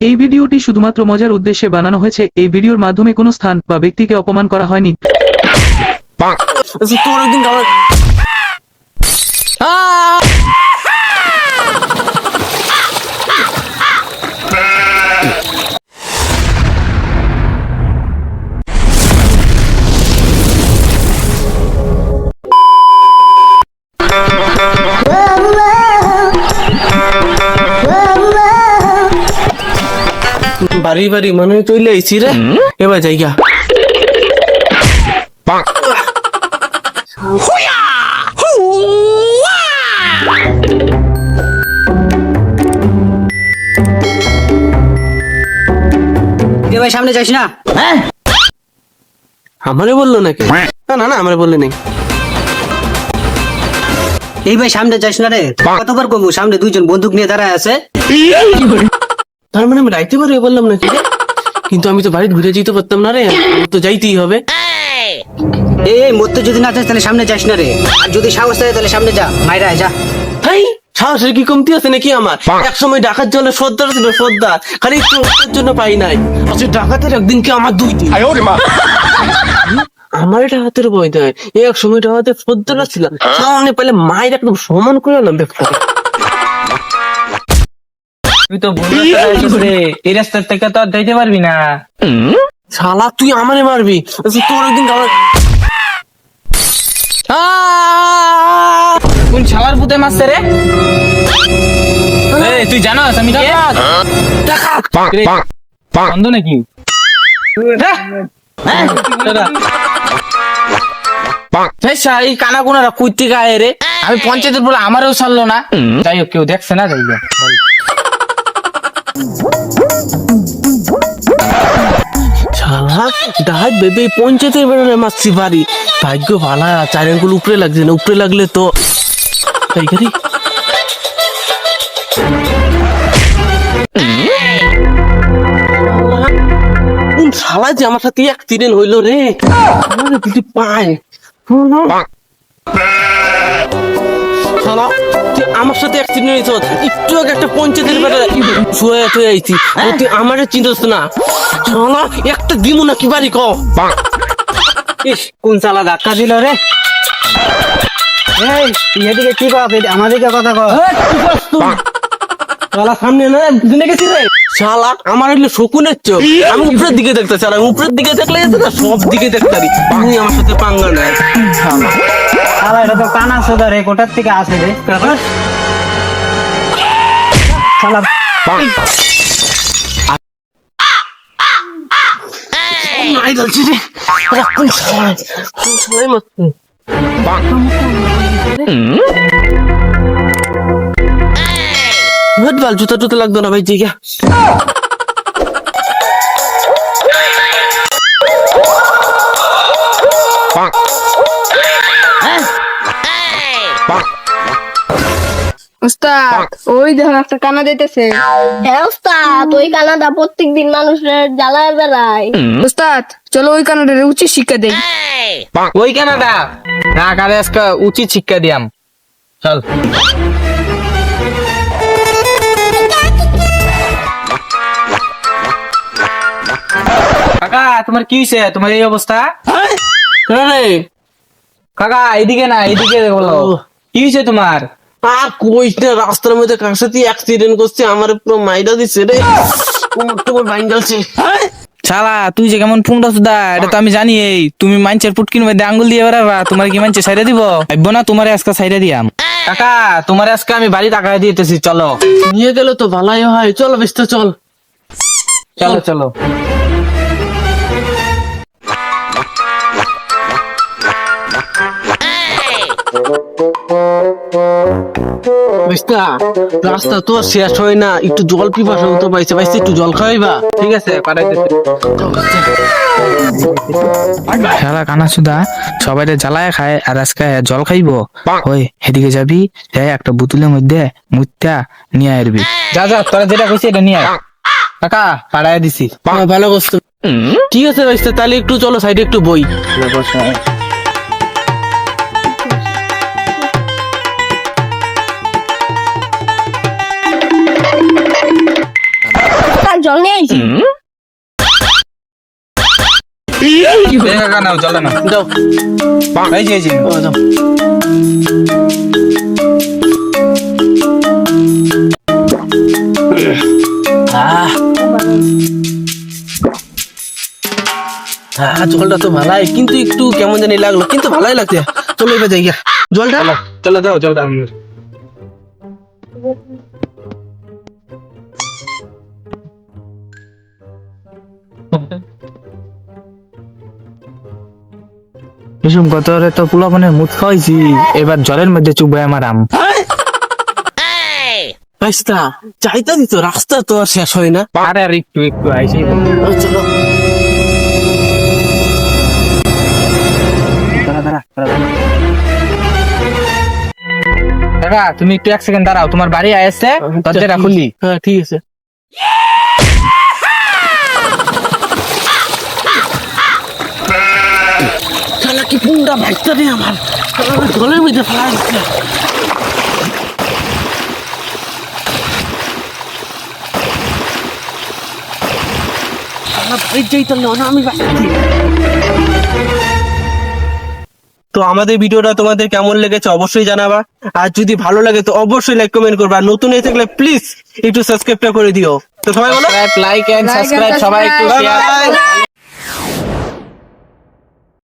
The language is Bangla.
এই ভিডিওটি শুধুমাত্র মজার উদ্দেশ্যে বানানো হয়েছে। এই ভিডিওর মাধ্যমে কোনো স্থান বা ব্যক্তিকে অপমান করা হয়নি। বাড়ি বাড়ি মানে চলে আইছি রে। এবার যাইগা এ ভাই সামনে যাস না? আমারে বলল নাকি? না না না আমারে বললে নাই। এই ভাই সামনে যাস না রে? কতবার কমু সামনে দুইজন বন্দুক নিয়ে দাঁড়ায় আছে। তার মানে আমি রাইতে পারে বললাম নাকি কিন্তু আমি তো বাড়ি ঘুরে যেতে পারতাম না রে আমার তো যাইতেই হবে। এই মরতে যদি না চাস তাহলে সামনে যাস না রে। আর যদি সাহস থাকে তাহলে সামনে যা মাইরা যা। হাই সাহসের কি কমতি আছে নাকি আমার? এক সময় ডাকাত জলে সর্দার ছিল সর্দার। খালি একটু জন্য পাই নাই। আচ্ছা ডাকাতের একদিন কি আমার দুই দিন? আমার এটা হাতের বই দেয় এক সময় ডাকাতের সর্দার ছিল সামনে পেলে মায়ের একদম সমান করে আলাম ব্যবসা তুই তো ভুল রে এই রাস্তার থেকে তো আর যাইতে পারবি না। শালা তুই আমারে মারবি? আচ্ছা তোর একদিন কোন পুতে মারছে রে? তুই জানোস আমি বন্ধ নাকি? হ্যাঁ? দাদা। এই কানা কোনারা কুইতে গায়ে রে? আমি পঞ্চায়েতের বলে আমারও ছাড়লো না। যাই হোক কেউ দেখছে না যাই। শালা ডাহাত বেবে পঞ্চায়েতের বেড়ালে মারছি বাড়ি। ভাগ্য ভালা চার আঙ্গুল উপরে লাগছে না উপরে লাগলে তো। তাই কোন শালা যে আমার সাথে অ্যাক্সিডেন্ট হইল রে? আমার দুটি পায়। শালা তুই আমার সাথে অ্যাক্সিডেন্ট হয়েছ একটু আগে একটা পঞ্চায়েতের বেড়া শুয়ে তুই আইছি। তুই আমারে চিনস না। শালা একটা দিমু না কি বাড়ি কও? ইস কোন চালা ধাক্কা দিল রে? এই এদিকে কি কর আমাদেরকে কথা কর। শালা সামনে না দিনে গেছি রে। শালা আমার হইল শকুনের চোখ। আমি উপরের দিকে দেখতে চাই উপরের দিকে দেখলে যেতে না সব দিকে দেখতে পারি। তুই আমার সাথে পাঙ্গা নাই শালা। শালা এটা তো কানা সোদা রে কোটার থেকে আসে রে। শালা। নাই dalছি রে কোন কোন শালাই মারছে? ভট বাল জুতা টুতা লাগতো না ভাই জিগা উস্তাদ ওই দেখো একটা কানা দিতেছে। হ্যাঁ ওস্তাদ ওই কানাডা প্রত্যেকদিন মানুষের জ্বালায় বেড়ায়। উস্তাদ চলো ওই উচিত শিক্ষা দেই। ওই কেনাটা? না কারে আজকে উচিত শিক্ষা দিয়াম। চল। তোমার কি হয়েছে তোমার এই অবস্থা? কেন কাকা এদিকে না এদিকে বলো। কি হয়েছে তোমার? আর কইস না রাস্তার মধ্যে কার সাথে অ্যাক্সিডেন্ট করছে আমার পুরো মাইরা দিছে রে। কোমর টোমর ভাঙ গেছে শালা তুই যে কেমন পুংটা সুদা এটা তো আমি জানি এই। তুমি মাঞ্চের পুটকিন মধ্যে আঙ্গুল দিয়ে বেড়াবা তোমার কি মাঞ্চে সাইডে দিব? ভাববো না তোমার আজকে সাইডে দিয়াম। কাকা তোমার আজকে আমি বাড়ি টাকা দিতেছি চলো। নিয়ে গেলে তো ভালাই হয়। চল বেস্তা চল। চলো চলো। রাস্তা তো শেষ হয় না। একটু জল পিপাসা তো পাইছে। পাইছে একটু জল খাওয়াইবা? ঠিক আছে? পাঠাইতেছি। শালা কানা সুদা সবাই জ্বালায় খায় আর আজকে জল খাইবো। ওই এদিকে যাবি যাই একটা বোতলের মধ্যে মুত্যা নিয়ে আসবি যা যা তোরা যেটা কইছিস এটা নিয়ে কাকা পাড়ায় দিছি। ভালো করছ ঠিক আছে বেস্তা তাহলে একটু চলো সাইডে একটু বই। কাকা নাও চলে না। যাও। এই যে এই যে। ও, যাও। আহ। হ্যাঁ জলটা তো ভালাই। কিন্তু একটু কেমন জানি লাগল। কিন্তু ভালোই লাগছে। চলো এবার যাই গিয়া। জলটা? চলে দাও চলে কত রে তো পোলাপনের মুখ খাওয়াইছি। এবার জলের মধ্যে চুবাই আমার আম। পাইস্তা চাইতা দিত রাস্তা তো আর শেষ হয় না। আরে আর একটু একটু আইসি কাকা তুমি একটু এক সেকেন্ড দাঁড়াও। তোমার বাড়ি আসছে দরজাটা খুলি হ্যাঁ ঠিক আছে। কি পুন্ডা ভাইটা রে আমার? জলের মধ্যে ফেলা দিচ্ছে আমি তো আমাদের ভিডিওটা তোমাদের কেমন লেগেছে অবশ্যই জানাবা। আর যদি ভালো লাগে তো অবশ্যই লাইক কমেন্ট করবা। নতুন হয়ে থাকলে প্লিজ একটু সাবস্ক্রাইবটা করে দিও। তো সবাই বলো। লাইক এন্ড সাবস্ক্রাইব সবাই একটু শেয়ার.